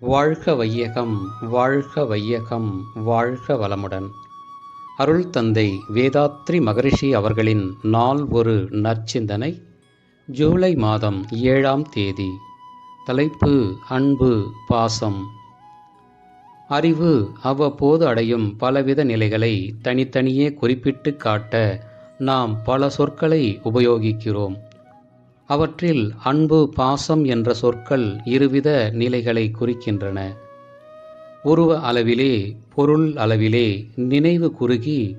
வாழ்க வையகம் வாழ்க வையகம் வாழ்க வளமுடன். அருள் தந்தை வேதாத்ரி மகரிஷி அவர்களின் நாள் ஒரு நற்சிந்தனை. ஜூலை மாதம் ஏழாம் தேதி. தலைப்பு அன்பு பாசம். அறிவு அவ்வப்போது அடையும் பலவித நிலைகளை தனித்தனியே குறிப்பிட்டு காட்ட நாம் பல சொற்களை உபயோகிக்கிறோம். அவற்றில் அன்பு பாசம் என்ற சொற்கள் இருவித நிலைகளை குறிக்கின்றன. உருவ அளவிலே பொருள் அளவிலே நினைவு குறுகி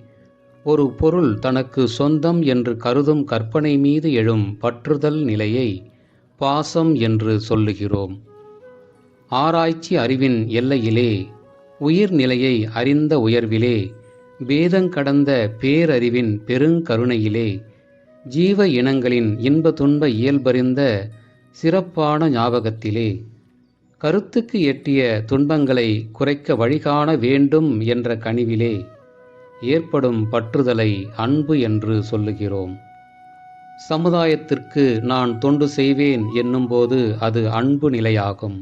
ஒரு பொருள் தனக்கு சொந்தம் என்று கருதும் கற்பனை மீது எழும் பற்றுதல் நிலையை பாசம் என்று சொல்லுகிறோம். ஆராய்ச்சி அறிவின் எல்லையிலே உயிர்நிலையை அறிந்த உயர்விலே வேதங்கடந்த பேரறிவின் பெருங்கருணையிலே ஜீவ இனங்களின் இன்ப துன்ப இயல்பறிந்த சிறப்பான ஞாபகத்திலே கருத்துக்கு எட்டிய துன்பங்களை குறைக்க வழிகாண வேண்டும் என்ற கனிவிலே ஏற்படும் பற்றுதலை அன்பு என்று சொல்லுகிறோம். சமுதாயத்திற்கு நான் தொண்டு செய்வேன் என்னும்போது அது அன்பு நிலையாகும்.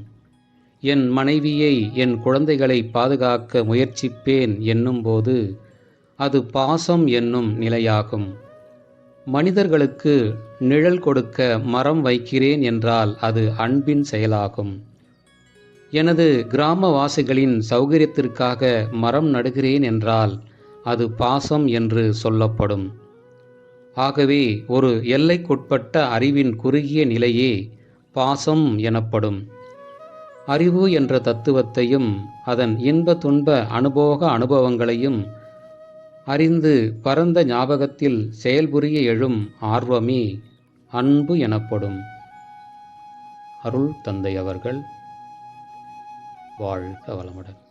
என் மனைவியை என் குழந்தைகளை பாதுகாக்க முயற்சிப்பேன் என்னும்போது அது பாசம் என்னும் நிலையாகும். மனிதர்களுக்கு நிழல் கொடுக்க மரம் வைக்கிறேன் என்றால் அது அன்பின் செயலாகும். எனது கிராமவாசிகளின் சௌகரியத்திற்காக மரம் நடுகிறேன் என்றால் அது பாசம் என்று சொல்லப்படும். ஆகவே ஒரு எல்லைக்குட்பட்ட அறிவின் குறுகிய நிலையே பாசம் எனப்படும். அறிவு என்ற தத்துவத்தையும் அதன் இன்ப துன்ப அனுபோக அனுபவங்களையும் அறிந்து பரந்த ஞாபகத்தில் செயல்புரிய எழும் ஆர்வமே அன்பு எனப்படும். அருள் தந்தை அவர்கள். வாழ்க வளமுடன்.